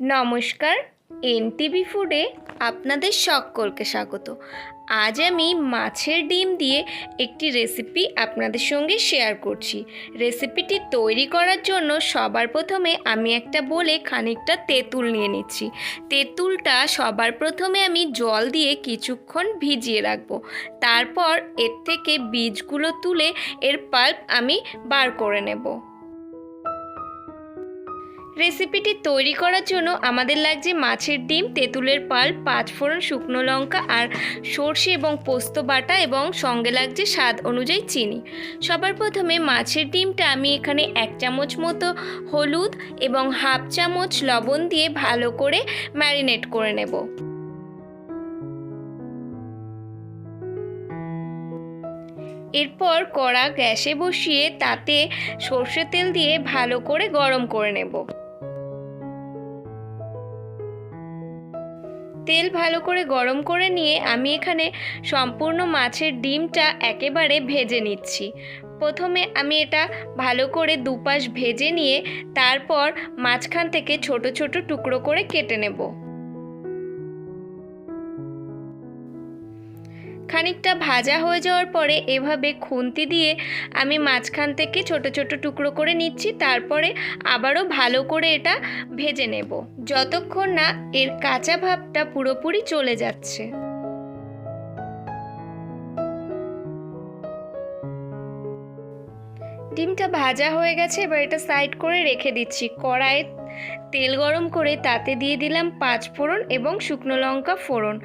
নমস্কার, এনটিভি ফুডে আপনাদের সকলকে স্বাগত। আজ আমি মাছের ডিম দিয়ে একটি রেসিপি আপনাদের সঙ্গে শেয়ার করছি। রেসিপিটি তৈরি করার জন্য সবার প্রথমে আমি একটা বলে খানিকটা তেঁতুল নিয়ে নিচ্ছি। তেঁতুলটা সবার প্রথমে আমি জল দিয়ে কিছুক্ষণ ভিজিয়ে রাখব। তারপর এর থেকে বীজগুলো তুলে এর পাল্প আমি বার করে নেব। রেসিপিটি তৈরি করার জন্য আমাদের লাগছে মাছের ডিম, তেঁতুলের পাল, পাঁচ ফোড়ন, শুকনো লঙ্কা আর সর্ষে এবং পোস্ত বাটা এবং সঙ্গে লাগছে স্বাদ অনুযায়ী চিনি। সবার প্রথমে মাছের ডিমটা আমি এখানে এক চামচ মতো হলুদ এবং হাফ চামচ লবণ দিয়ে ভালো করে ম্যারিনেট করে নেব। এরপর কড়া গ্যাসে বসিয়ে তাতে সর্ষে তেল দিয়ে ভালো করে গরম করে নেব। তেল ভালো করে গরম করে নিয়ে আমি এখানে সম্পূর্ণ মাছের ডিমটা একেবারে ভেজে নিচ্ছি। প্রথমে আমি এটা ভালো করে দুপাশ ভেজে নিয়ে তারপর মাঝখান থেকে ছোট ছোট টুকরো করে কেটে নেব। খানিকটা ভাজা হয়ে যাওয়ার পরে এভাবে খুন্তি দিয়ে আমি মাঝখান থেকে ছোট ছোট টুকরো করে নিচ্ছি, তারপরে আবারও ভালো করে এটা ভেজে নেব। যতক্ষণ না এর কাঁচা ভাবটা পুরোপুরি চলে যাচ্ছে। ডিমটা ভাজা হয়ে গেছে, এবার এটা সাইড করে রেখে দিচ্ছি। কড়াইয়ে তেল গরম করে তাতে দিয়ে দিলাম পাঁচ ফোড়ন এবং শুকনো লঙ্কা ফোড়ন।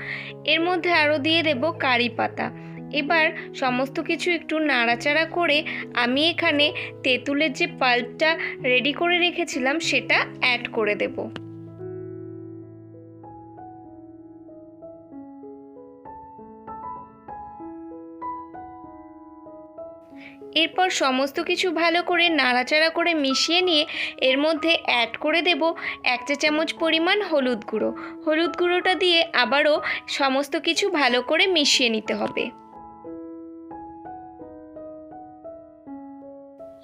এর মধ্যে আরও দিয়ে দেব কারি পাতা। এবার সমস্ত কিছু একটু নাড়াচাড়া করে আমি এখানে তেঁতুলের যে পাল্পটা রেডি করে রেখেছিলাম সেটা অ্যাড করে দেবো। এরপর সমস্ত কিছু ভালো করে নাড়াচাড়া করে মিশিয়ে নিয়ে এর মধ্যে অ্যাড করে দেব এক চা চামচ পরিমাণ হলুদ গুঁড়ো। হলুদ গুঁড়োটা দিয়ে আবারও সমস্ত কিছু ভালো করে মিশিয়ে নিতে হবে।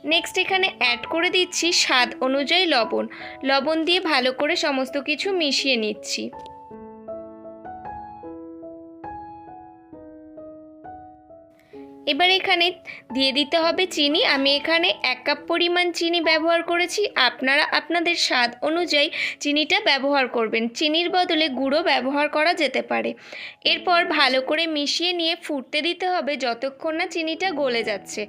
নেক্সট এখানে অ্যাড করে দিচ্ছি স্বাদ অনুযায়ী লবণ। লবণ দিয়ে ভালো করে সমস্ত কিছু মিশিয়ে নিচ্ছি। এবার এখানে দিয়ে দিতে হবে চিনি। আমি এখানে এক কাপ পরিমাণ চিনি ব্যবহার করেছি। আপনারা আপনাদের স্বাদ অনুযায়ী চিনিটা ব্যবহার করবেন। চিনির বদলে গুঁড়ো ব্যবহার করা যেতে পারে। এরপর ভালো করে মিশিয়ে নিয়ে ফুটতে দিতে হবে যতক্ষণ না চিনিটা গলে যাচ্ছে।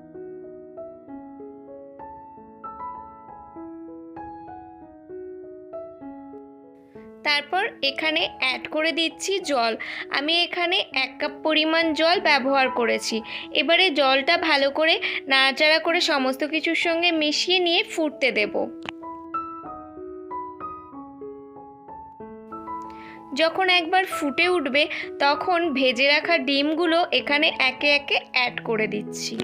তারপর এখানে অ্যাড করে দিচ্ছি জল। আমি এখানে এক কাপ পরিমাণ জল ব্যবহার করেছি। এবারে জলটা ভালো করে নাড়াচাড়া করে সমস্ত কিছুর সঙ্গে মিশিয়ে নিয়ে ফুটতে দেব। যখন একবার ফুটে উঠবে, তখন ভেজে রাখা ডিমগুলো এখানে একে একে অ্যাড করে দিচ্ছি।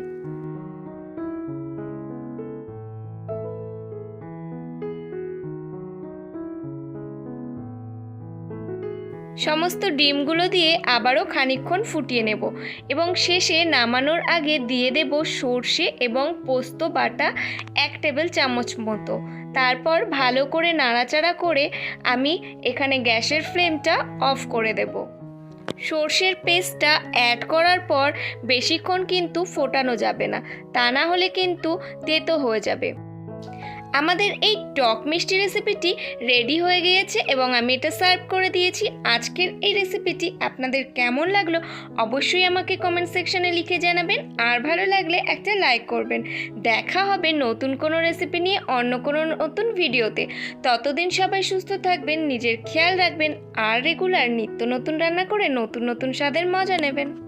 সমস্ত ডিমগুলো দিয়ে আবারও খানিকক্ষণ ফুটিয়ে নেব এবং শেষে নামানোর আগে দিয়ে দেব সর্ষে এবং পোস্ত বাটা এক টেবিল চামচ মতো। তারপর ভালো করে নাড়াচাড়া করে আমি এখানে গ্যাসের ফ্লেমটা অফ করে দেব। সর্ষের পেস্টটা অ্যাড করার পর বেশিক্ষণ কিন্তু ফোটানো যাবে না। তা না হলে কিন্তু তেতো হয়ে যাবে। আমাদের এই টক মিষ্টি রেসিপিটি রেডি হয়ে গিয়েছে এবং আমি এটা সার্ভ করে দিয়েছি। আজকের এই রেসিপিটি আপনাদের কেমন লাগল অবশ্যই আমাকে কমেন্ট সেকশনে লিখে জানাবেন। আর ভালো লাগলে একটা লাইক করবেন। দেখা হবে নতুন কোনো রেসিপি নিয়ে অন্য কোনো নতুন ভিডিওতে ততদিন সবাই সুস্থ থাকবেন, নিজের খেয়াল রাখবেন, আর রেগুলার নিত্য নতুন রান্না করে নতুন নতুন স্বাদের মজা নেবেন।